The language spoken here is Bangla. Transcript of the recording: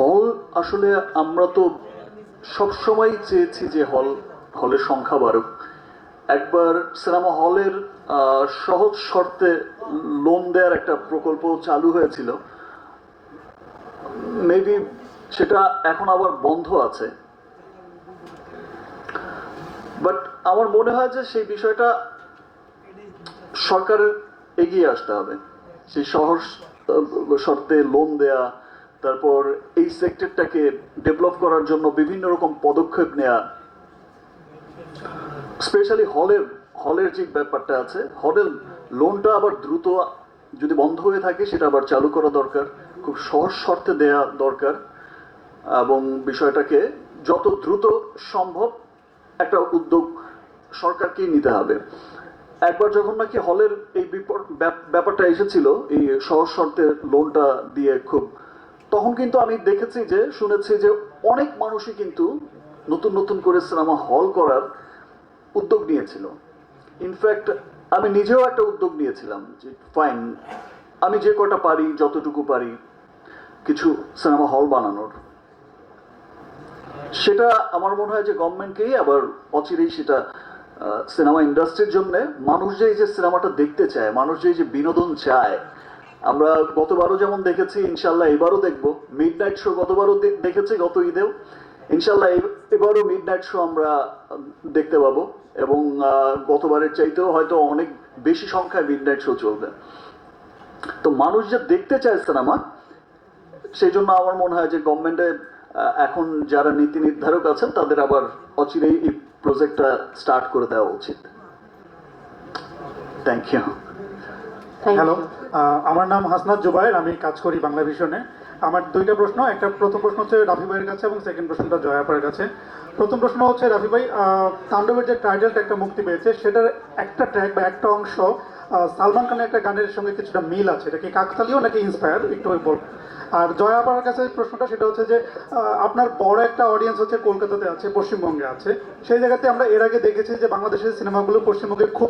হল আসলে আমরা তো সবসময় চেয়েছি যে হল, হলের সংখ্যা বাড়ুক। একবার সিনেমা হলের সহজ শর্তে লোন দেওয়ার একটা প্রকল্প চালু হয়েছিল। মেবি সেটা এখন আবার বন্ধ আছে। বাট আমার মনে হয় যে সেই বিষয়টা সরকারের এগিয়ে আসতে হবে। সেই সহজ শর্তে লোন দেয়া তারপর এই সেক্টরটাকে ডেভেলপ করার জন্য বিভিন্ন রকম পদক্ষেপ নেওয়া স্পেশালি হলের হলের যে ব্যাপারটা আছে, হলের লোনটা আবার দ্রুত যদি বন্ধ হয়ে থাকে, সেটা আবার চালু করা দরকার, খুব সহজ শর্তে দেয়া দরকার এবং বিষয়টাকে যত দ্রুত সম্ভব একটা উদ্যোগ সরকারকেই নিতে হবে। একবার যখন নাকি হলের এই ব্যাপারটা এসেছিল, এই সহজ শর্তে লোনটা দিয়ে খুব তখন কিন্তু আমি দেখেছি যে, শুনেছি যে অনেক মানুষই কিন্তু নতুন নতুন করে সিনেমা হল করার উদ্যোগ নিয়েছিল। ইনফ্যাক্ট আমি নিজেও একটা উদ্যোগ নিয়েছিলাম যে ফাইন আমি যে কটা পারি, যতটুকু পারি কিছু সিনেমা হল বানানোর। সেটা আমার মনে হয় যে গভর্নমেন্টকেই আবার অচিরেই সেটা সিনেমা ইন্ডাস্ট্রির জন্য মানুষ যে এই যে সিনেমাটা দেখতে চায়, মানুষ যে এই যে বিনোদন চায় আমরা গতবারও যেমন দেখেছি ইনশাল্লাহ এবারও দেখব। মিড নাইট শো গতবারও দেখেছি গত ঈদেও। ইনশাল্লাহ এবারও মিড নাইট শো আমরা দেখতে পাবো এবং গতবারের চাইতেও হয়তো অনেক বেশি সংখ্যায় মিড নাইট শো চলবে। তো মানুষ যে দেখতে চায় সিনেমা সেই জন্য আমার মনে হয় যে গভর্নমেন্টে এখন যারা নীতি নির্ধারক আছেন তাদের আবার অচিরেই এই প্রজেক্টটা স্টার্ট করে দেওয়া উচিত। থ্যাংক ইউ হ্যালো আমার নাম হাসনাত জুবাইর, আমি কাজ করি বাংলা ভিশনে। আমার দুইটা প্রশ্ন, একটা প্রথম প্রশ্ন হচ্ছে রাফি ভাইয়ের কাছে এবং সেকেন্ড প্রশ্নটা জয়াপার কাছে। প্রথম প্রশ্ন হচ্ছে, রাফি ভাই তাণ্ডবের যে টাইটেলটা একটা মুক্তি পেয়েছে, সেটার একটা ট্র্যাক বা একটা অংশ সালমান খানের একটা গানের সঙ্গে কিছুটা মিল আছে। এটা কি কাকতালীয় নাকি ইন্সপায়ার একটু বল। আর জয়া জয়াপার কাছে প্রশ্নটা সেটা হচ্ছে যে আপনার বড় একটা অডিয়েন্স হচ্ছে কলকাতাতে আছে, পশ্চিমবঙ্গে আছে। সেই জায়গাতে আমরা এর আগে দেখেছি যে বাংলাদেশের সিনেমাগুলো পশ্চিমবঙ্গে খুব